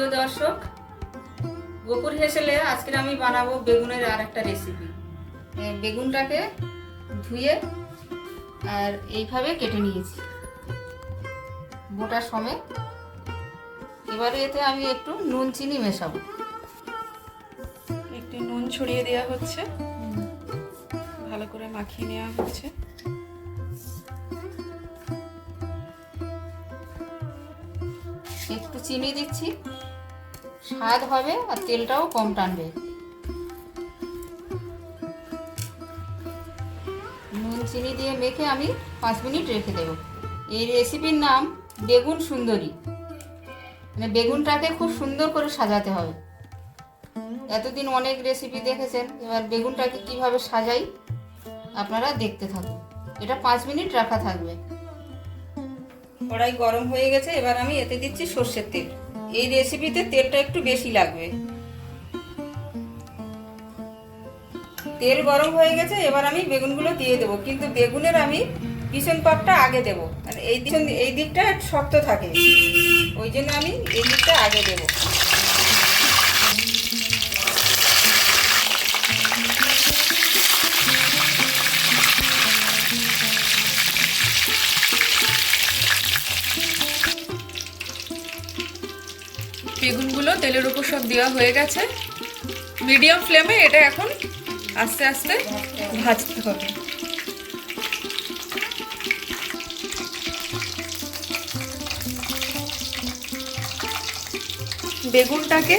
প্রিয় দর্শক গোপুর হেসেলে আজকে আমি বানাবো বেগুনের আর একটা রেসিপি বেগুনটাকে ধুয়ে আর এইভাবে কেটে নিয়েছি। গোটা সমেত। এবারে এতে আমি একটু নুন চিনি মেশাবো। একটু নুন ছড়িয়ে দেওয়া হচ্ছে। ভালো করে মাখিয়ে নেওয়া হচ্ছে। একটু চিনি দিচ্ছি। স্বাদ হবে আর তেলটাও কম টানবে। নুন, চিনি দিয়ে মেখে আমি পাঁচ মিনিট রেখে দেব। এই রেসিপির নাম বেগুন সুন্দরী। মানে বেগুনটাকে খুব সুন্দর করে সাজাতে হবে। এতদিন অনেক রেসিপি দেখেছেন, এবার বেগুনটাকে কীভাবে সাজাই আপনারা দেখতে থাকুন। এটা পাঁচ মিনিট রাখা থাকবে। কড়াই গরম হয়ে গেছে, এবার আমি এতে দিচ্ছি সর্ষের তেল। এই রেসিপিতে তেলটা একটু বেশি লাগবে। তেল গরম হয়ে গেছে, এবার আমি বেগুনগুলো দিয়ে দেবো। কিন্তু বেগুনের আমি পিছন পাটটা আগে দেবো। আর এই দিক এই দিকটা শক্ত থাকে। ওই জন্য আমি এই দিকটা আগে দেবো। বেগুনগুলো তেলের উপর সব দেওয়া হয়ে গেছে। মিডিয়াম ফ্লেমে এটা এখন আস্তে আস্তে ভাজতে হবে। বেগুনটাকে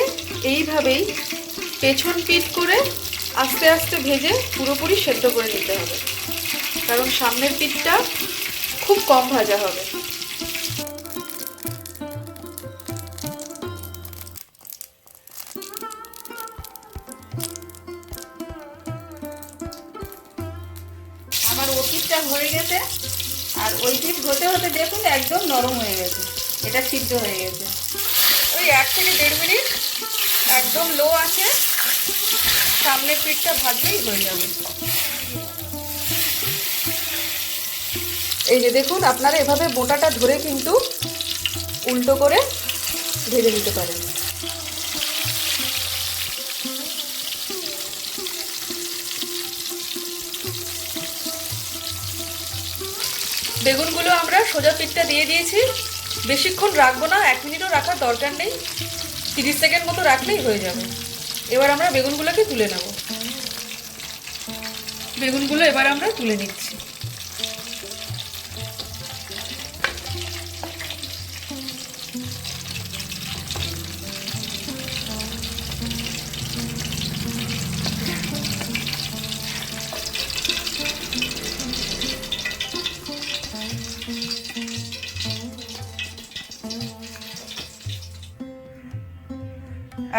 এইভাবেই পেছন পিট করে আস্তে আস্তে ভেজে পুরোপুরি সেদ্ধ করে নিতে হবে। কারণ সামনের পিঠটা খুব কম ভাজা হবে। হয়ে গেছে। আর ওই পিঠ হতে হতে দেখুন একদম নরম হয়ে গেছে। এটা সিদ্ধ হয়ে গেছে। ওই এক থেকে দেড় মিনিট একদম লো আছে। সামনের পিঠটা ভাজলেই হয়ে যাবে। এই যে দেখুন, আপনারা এভাবে বোটাটা ধরে কিন্তু উল্টো করে ভেজে নিতে পারেন। বেগুনগুলো আমরা সোজা পিঠটা দিয়ে দিয়েছি। বেশিক্ষণ রাখব না, এক মিনিটও রাখার দরকার নেই। তিরিশ সেকেন্ড মতো রাখলেই হয়ে যাবে। এবার আমরা বেগুনগুলোকে তুলে নেব। বেগুনগুলো এবার আমরা তুলে নিচ্ছি।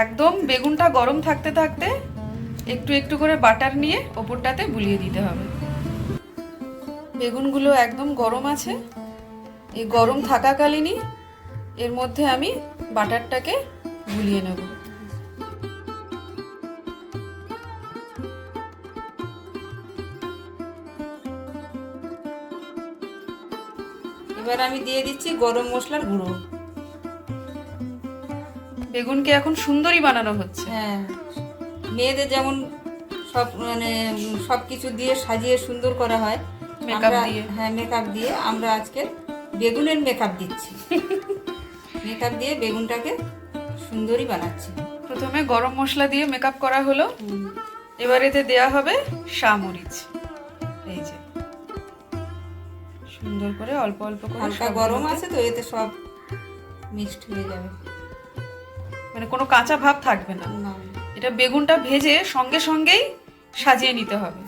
একদম বেগুনটা গরম থাকতে থাকতে একটু একটু করে বাটার নিয়ে ওপরটাতে বুলিয়ে দিতে হবে। বেগুনগুলো একদম গরম আছে। এই গরম থাকাকালীনই এর মধ্যে আমি বাটারটাকে গুলিয়ে নেব। এবার আমি দিয়ে দিচ্ছি গরম মশলার গুঁড়ো। বেগুনকে এখন সুন্দরী বানানো হচ্ছে। হ্যাঁ মেয়েদের যেমন সব মানে সব কিছু দিয়ে সাজিয়ে সুন্দর করা হয় মেকআপ দিয়ে। হ্যাঁ মেকআপ দিয়ে আমরা আজকে বেগুনের মেকআপ দিচ্ছি। মেকআপ দিয়ে বেগুনটাকে সুন্দরী বানাচ্ছি। প্রথমে গরম মশলা দিয়ে মেকআপ করা হলো। এবার এতে দেয়া হবে শামরিচ। এই যে। সুন্দর করে অল্প অল্প করে হালকা গরম আছে তো এতে সব মিক্সড হয়ে যাবে। মানে কোনো কাঁচা ভাব থাকবে না। এটা বেগুনটা ভেজে সঙ্গে সঙ্গেই সাজিয়ে নিতে হবে।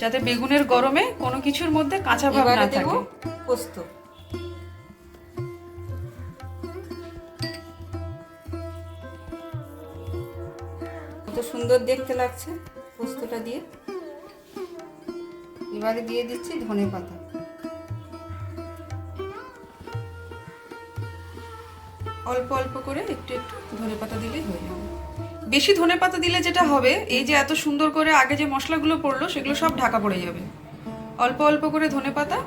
যাতে বেগুনের গরমে কোনো কিছুর মধ্যে কাঁচা ভাব না থাকে। পোস্ত। কত সুন্দর দেখতে লাগছে পোস্তটা দিয়ে। এবারে দিয়ে দিচ্ছি ধনে পাতা অল্প অল্প করে একটু একটু ধনে পাতা দিলেই হয়ে যাবে। বেশি ধনে পাতা দিলে যেটা হবে, এই যে এত সুন্দর করে আগে যে মশলাগুলো পড়ল, সেগুলো সব ঢাকা পড়ে যাবে। অল্প অল্প করে ধনে পাতা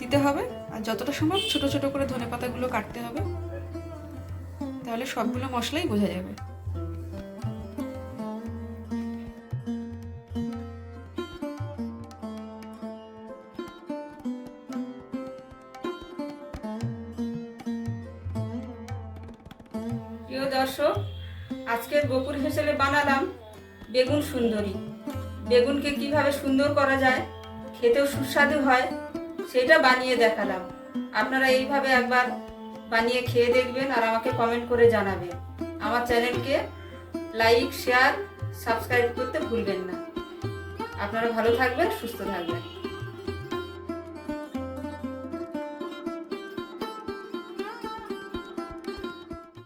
দিতে হবে, আর যতটা সম্ভব ছোট ছোট করে ধনে পাতাগুলো কাটতে হবে। তাহলে সবগুলো মশলাই বোঝা যাবে। প্রিয় দর্শক আজকের গোপুর হেসেলে বানালাম বেগুন সুন্দরী। বেগুনকে কীভাবে সুন্দর করা যায়, খেতেও সুস্বাদু হয়, সেটা বানিয়ে দেখালাম। আপনারা এইভাবে একবার বানিয়ে খেয়ে দেখবেন আর আমাকে কমেন্ট করে জানাবেন। আমার চ্যানেলকে লাইক শেয়ার সাবস্ক্রাইব করতে ভুলবেন না। আপনারা ভালো থাকবেন, সুস্থ থাকবেন।